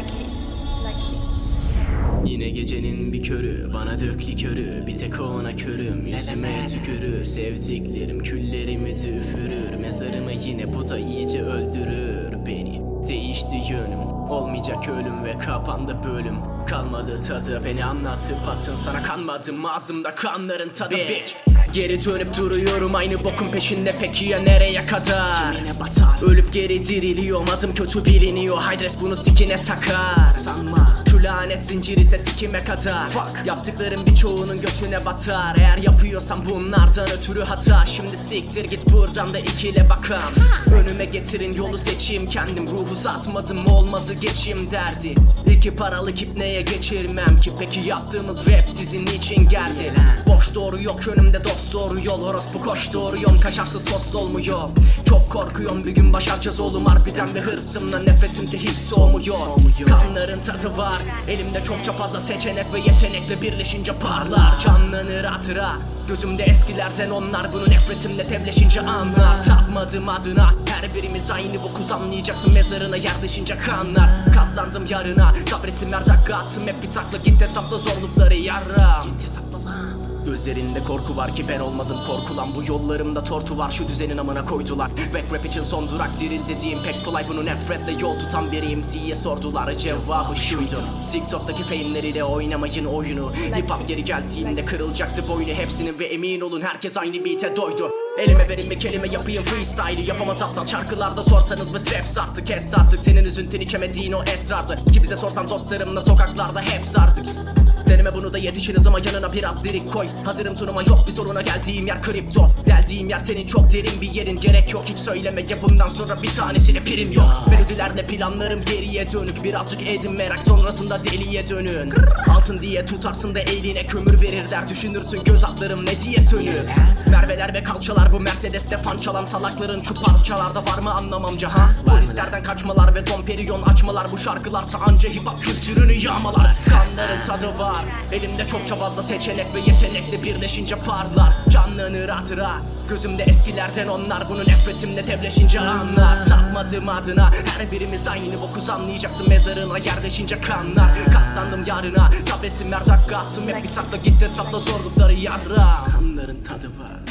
Lucky. Lucky. Yine gecenin bir körü Bana dök likörü Bir tek ona körüm Yüzüme tükürür. Sevdiklerim küllerimi üfürür Mezarımı yine bu da iyice öldürür. Beni Değişti yönüm. Olmayacak ölüm ve kapandı bölüm. Kalmadı tadı. Beni anlatıp atın. Sana kanmadım. Ağzımda kanların tadı. Bitch Geri dönüp duruyorum aynı bokun peşinde. Peki ya nereye kadar? Kimine batar? Ölüp geri diriliyorum adım kötü biliniyor. Haydres bunu sikine takar. Sanma Şu lanet zinciri sesi kime kadar Fuck. Yaptıkların birçoğunun götüne batar. Eğer yapıyorsan bunlardan ötürü hata. Şimdi siktir git buradan da ikile bakam Önüme getirin yolu seçeyim. Kendim Ruhu satmadım olmadı geçeyim derdi. İki paralık ipneye geçirmem ki? Peki yaptığımız rap sizin için geldi Boş doğru yok önümde dost doğru yol. Orospu koş doğru yon kaşarsız tost olmuyor. Çok korkuyorum bir gün başaracağız oğlum. Harbiden ve hırsımla nefretimde hiç soğumuyor. Kanların tadı var elimde çokça fazla seçenek ve yetenekle birleşince parlar. Canlanır hatıra. Gözümde eskilerden onlar bunu nefretimle tevleşince anlar. Tapmadım adına. Her birimiz aynı bokuz anlayacaksın mezarına yerleşince kanlar. Katlandım yarına. Sabrettim her dakika attım. Hep bir takla. Git hesapla zorlukları yarra. Git hesapla lan Gözlerinde korku var ki ben olmadım korkulan. Bu yollarımda tortu var şu düzenin amına koydular. Back rap için son durak diril dediğim pek kolay. Bunu nefretle yol tutan bir MC'ye sordular. Cevabı şuydu. TikTok'taki fame'leriyle oynamayın oyunu. Hip hop geri geldiğinde kırılacaktı boynu. Hepsinin ve emin olun herkes aynı beat'e doydu Elime verin bir kelime yapayım freestyle'ı Yapamaz aptal. Şarkılarda sorsanız mı trap sarttı Kest artık. Senin üzüntün içemediğin o esrardı. Ki bize sorsan dostlarımla sokaklarda hep sardık Deneme bunu da yetişiniz ama yanına biraz lirik koy. Hazırım sunuma yok bir soruna geldiğim yer kripto. Deldiğim yer senin çok derin bir yerin. Gerek yok hiç söylemeye bundan sonra bir tanesine prim yok. Melodilerle planlarım geriye dönük. Birazcık edin merak sonrasında deliye dönün. Altın diye tutarsın da eline kömür verir der. Düşünürsün göz altlarım ne diye sönür Merveler ve kalçalar bu Mercedes'te fan çalan salakların Şu parçalarda var mı anlamamca ha Polislerden kaçmalar ve Dom Perignon açmalar. Bu şarkılarsa anca hip hop kültürünü yağmalar. Kanların tadı var. Elimde çokça fazla seçenek ve yetenekle birleşince parlar. Canlanır hatıra Gözümde eskilerden onlar. Bunu nefretimle devleşince anlar. Tapmadım adına. Her birimiz aynı bokuz anlayacaksın mezarına yerleşince kanlar. Katlandım yarına. Sabrettim her dakika attım. Hep bir takla gitti. Sapla zorlukları yarra. Kanların tadı var